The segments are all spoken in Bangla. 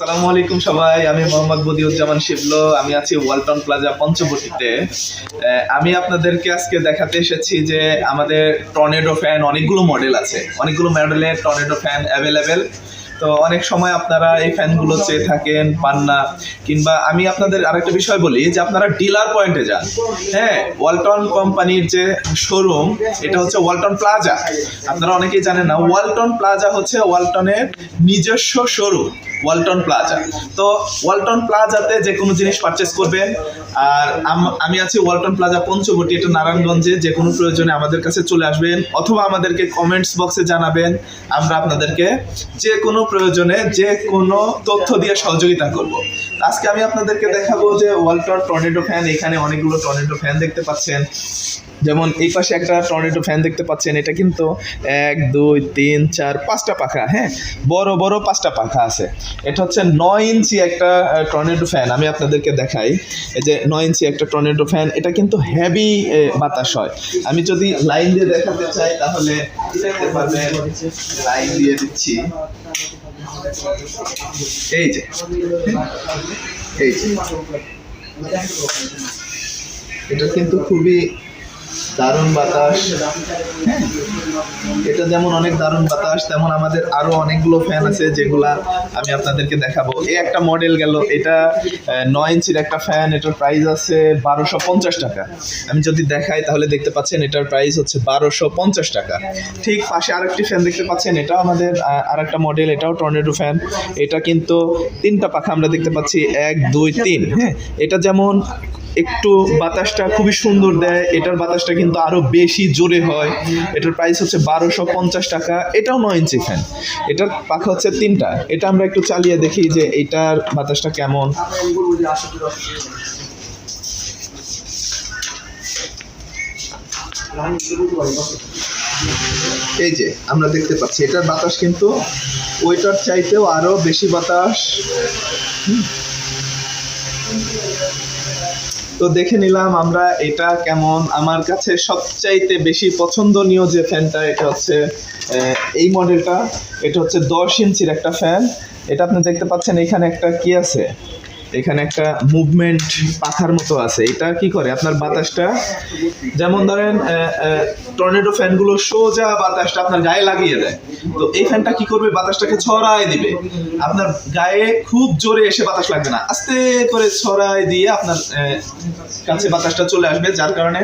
সালামু আলাইকুম সবাই, আমি মোহাম্মদ বদিউজ্জামান শিবলো, আমি আছি ওয়ালটন প্লাজা পঞ্চবটিতে। আমি আপনাদেরকে আজকে দেখাতে এসেছি যে আমাদের টর্নেডো ফ্যান অনেকগুলো মডেল আছে। অনেকগুলো মডেলের টর্নেডো ফ্যান অ্যাভেলেবেল তো অনেক সময় আপনারা এই ফ্যানগুলো চেয়ে থাকেন, পান না। কিংবা আমি আপনাদের আরেকটা বিষয় বলি যে আপনারা ডিলার পয়েন্টে যান। হ্যাঁ ওয়ালটন কোম্পানির যে শোরুম এটা হচ্ছে ওয়ালটন প্লাজা। আপনারা অনেকেই জানেন না, ওয়ালটন প্লাজা হচ্ছে ওয়ালটনের নিজস্ব শোরুম ওয়ালটন প্লাজা। তো ওয়ালটন প্লাজাতে যে কোনো জিনিস পারচেস করবেন, আর আম- আছি ওয়ালটন প্লাজা পঞ্চবটি, এটা নারায়ণগঞ্জে যে কোনো প্রয়োজনে আমাদের কাছে চলে আসবেন, অথবা আমাদেরকে কমেন্টস বক্সে জানাবেন, আমরা আপনাদেরকে যে কোনো প্রয়োজনে যে কোনো তথ্য দিয়ে সহযোগিতা করব। আজকে আমি আপনাদেরকে দেখাবো যে ওয়ালটন টর্নেডো ফ্যান এখানে অনেকগুলো টর্নেডো ফ্যান দেখতে পাচ্ছেন। যেমন এই পাশে একটা টর্নেডো ফ্যান দেখতে পাচ্ছেন, এটা কিন্তু এক, দুই, তিন, চার, পাঁচটা পাখা হ্যাঁ? বড় বড় পাঁচটা পাখা আছে। এটা হচ্ছে নয় ইঞ্চি একটা টর্নেডো ফ্যান আমি আপনাদেরকে দেখাই। এই যে নয় ইঞ্চি একটা টর্নেডো ফ্যান এটা কিন্তু হেভি বাতাস হয়। আমি যদি লাইন দিয়ে দেখাতে চাই, তাহলে লাইন দিয়ে দিচ্ছি। এই যে। এই যে। এটা কিন্তু খুবই দারুণ বাতাস। হ্যাঁ এটা যেমন অনেক দারুণ বাতাস তেমন আমাদের আরও অনেকগুলো ফ্যান আছে যেগুলা আমি আপনাদেরকে দেখাবো। এই একটা মডেল গেল এটা নয় ইঞ্চির একটা ফ্যান এটার প্রাইস আছে বারোশো পঞ্চাশ টাকা। আমি যদি দেখাই তাহলে দেখতে পাচ্ছেন এটার প্রাইস হচ্ছে বারোশো পঞ্চাশ টাকা। ঠিক পাশে আরেকটি ফ্যান দেখতে পাচ্ছেন এটাও আমাদের আহ, আরেকটা মডেল এটাও টর্নেডো ফ্যান এটা কিন্তু তিনটা পাখা আমরা দেখতে পাচ্ছি এক দুই তিন। হ্যাঁ এটা যেমন একটু বাতাসটা খুবই সুন্দর দেয়, এটার বাতাসটা কিন্তু আরও বেশি জোরে হয়। এটার প্রাইস হচ্ছে বারোশো পঞ্চাশ টাকা, এটাও নয় ইঞ্চি ফ্যান এটার পাখা হচ্ছে তিনটা। এটা আমরা একটু চালিয়ে দেখি যে এটার বাতাসটা কেমন। এই যে, আমরা দেখতে পাচ্ছি, এটার বাতাস কিন্তু ওইটার চাইতেও আরও বেশি বাতাস। তো দেখে নিলাম আমরা এটা কেমন। আমার কাছে সবচাইতে বেশি পছন্দনীয় যে ফ্যানটা, এটা হচ্ছে এই মডেলটা। এটা হচ্ছে দশ ইঞ্চির একটা ফ্যান। এটা আপনি দেখতে পাচ্ছেন, এখানে একটা কি আছে? এখানে একটা মুভমেন্ট পাখার মতো আছে। এটা কি করে? আপনার বাতাসটা? যেমন ধরেন টর্নেডো ফ্যানগুলো সোজা বাতাসটা আপনার গায়ে লাগিয়ে দেয়। তো এই ফ্যানটা কি করবে? বাতাসটাকে ছড়ায় দিবে। আপনার গায়ে খুব জোরে এসে বাতাস লাগবে না। আস্তে করে ছড়ায় দিয়ে আপনার কাছে বাতাসটা চলে আসবে, যার কারণে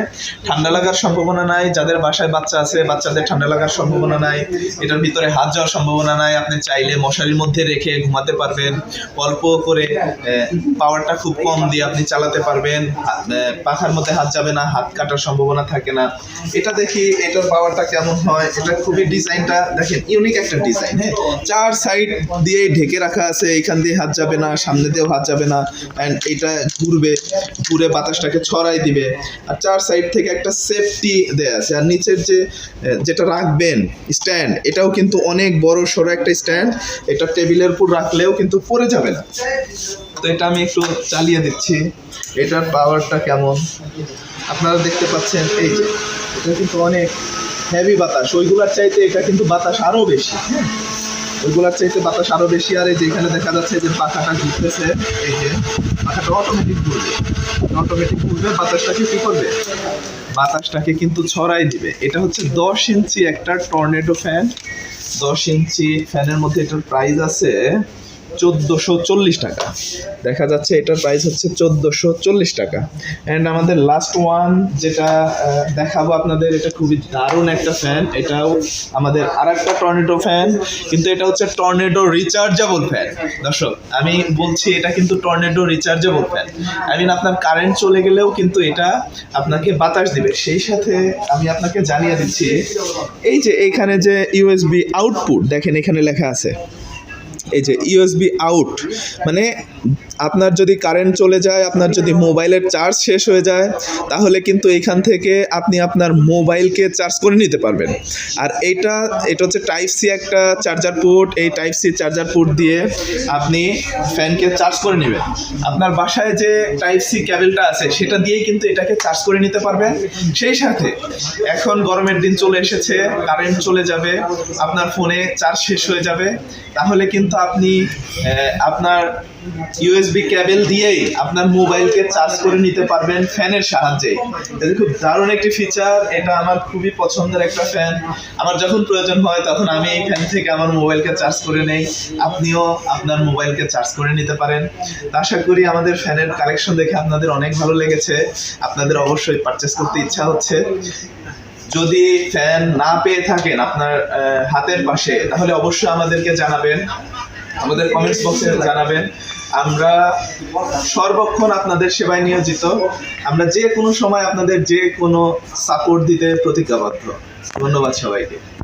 ঠান্ডা লাগার সম্ভাবনা নাই। যাদের বাসায় বাচ্চা আছে, বাচ্চাদের ঠান্ডা লাগার সম্ভাবনা নাই। এটার ভিতরে হাত যাওয়ার সম্ভাবনা নাই। আপনি চাইলে মশারির মধ্যে রেখে ঘুমাতে পারবেন। অল্প করে পাওয়ারটা খুব কম দিয়ে আপনি চালাতে পারবেন। পাখার মধ্যে হাত যাবে না, হাত কাটার সম্ভাবনা থাকে না। এটা দেখি এটার পাওয়ারটা কেমন হয় এটা খুবই ডিজাইনটা দেখেন ইউনিক একটা ডিজাইন হ্যাঁ। চার সাইড দিয়ে ঢেকে রাখা আছে এখান দিয়ে হাত যাবে না সামনে দিয়েও হাত যাবে না অ্যান্ড এটা ঘুরবে ঘুরে বাতাসটাকে ছড়াই দিবে। আর চার সাইড থেকে একটা সেফটি দেয়া আছে আর নিচের যে যেটা রাখবেন স্ট্যান্ড এটাও কিন্তু অনেক বড় সড়ো একটা স্ট্যান্ড এটা টেবিলের উপর রাখলেও কিন্তু পড়ে যাবে না। তো এটা আমি একটু চালিয়ে দিচ্ছি। এটার পাওয়ারটা কেমন? আপনারা দেখতে পাচ্ছেন, এই যে, এটা কিন্তু অনেক হেভি বাতাস। ওইগুলার চাইতে এটা কিন্তু বাতাস আরও বেশি হ্যাঁ? ওইগুলার চাইতে বাতাস আরও বেশি। আর এই যে এখানে দেখা যাচ্ছে যে পাখাটা ঘুরতেছে, এই যে পাখাটা অটোমেটিক ঘুরবে। অটোমেটিক ঘুরবে, বাতাসটাকে কি করবে? বাতাসটাকে কিন্তু ছড়াই দিবে। এটা হচ্ছে দশ ইঞ্চি একটা টর্নেডো ফ্যান দশ ইঞ্চি ফ্যানের মধ্যে এটার প্রাইস আছে চোদ্দোশো চল্লিশ টাকা। দেখা যাচ্ছে এটার প্রাইস হচ্ছে চোদ্দোশো চল্লিশ টাকা। অ্যান্ড আমাদের লাস্ট ওয়ান যেটা দেখাবো আপনাদের, এটা খুবই দারুণ একটা ফ্যান এটাও আমাদের আর একটা টর্নেডো ফ্যান কিন্তু এটা হচ্ছে টর্নেডো রিচার্জেবল ফ্যান দর্শক, আমি বলছি এটা কিন্তু tornado rechargeable fan I mean আপনার কারেন্ট চলে গেলেও কিন্তু এটা আপনাকে বাতাস দিবে। সেই সাথে আমি আপনাকে জানিয়ে দিচ্ছি, এই যে এইখানে যে ইউএসবি আউটপুট দেখেন এখানে লেখা আছে। এই যে ইউএসবি আউট মানে আপনার যদি কারেন্ট চলে যায়, আপনার যদি মোবাইলের চার্জ শেষ হয়ে যায়, তাহলে কিন্তু এইখান থেকে আপনি আপনার মোবাইলকে চার্জ করে নিতে পারবেন। আর এইটা এটা হচ্ছে টাইপ সি একটা চার্জার পোর্ট এই টাইপ সি চার্জার পোর্ট দিয়ে আপনি ফ্যানকে চার্জ করে নেবেন। আপনার বাসায় যে টাইপ সি ক্যাবেলটা আছে, সেটা দিয়েই কিন্তু এটাকে চার্জ করে নিতে পারবেন। সেই সাথে এখন গরমের দিন চলে এসেছে কারেন্ট চলে যাবে, আপনার ফোনে চার্জ শেষ হয়ে যাবে। তাহলে কিন্তু আপনি আপনার ইউএসবি ক্যাবেল দিয়েই আপনার মোবাইলকে চার্জ করে নিতে পারবেন ফ্যানের সাহায্যে। এটা খুব দারুণ একটি ফিচার এটা আমার খুবই পছন্দের একটা ফ্যান আমার যখন প্রয়োজন হয় তখন আমি এই ফ্যান থেকে আমার মোবাইলকে চার্জ করে নেই। আপনিও আপনার মোবাইলকে চার্জ করে নিতে পারেন। আশা করি আমাদের ফ্যানের কালেকশন দেখে আপনাদের অনেক ভালো লেগেছে। আপনাদের অবশ্যই পারচেস করতে ইচ্ছা হচ্ছে। যদি ফ্যান না পেয়ে থাকেন আপনার হাতের পাশে, তাহলে অবশ্যই আমাদেরকে জানাবেন। আমাদের কমেন্টস বক্সে জানাবেন। আমরা সর্বক্ষণ আপনাদের সেবায় নিয়োজিত। আমরা যে কোনো সময় আপনাদের যে কোনো সাপোর্ট দিতে প্রতিজ্ঞাবদ্ধ। ধন্যবাদ সবাইকে।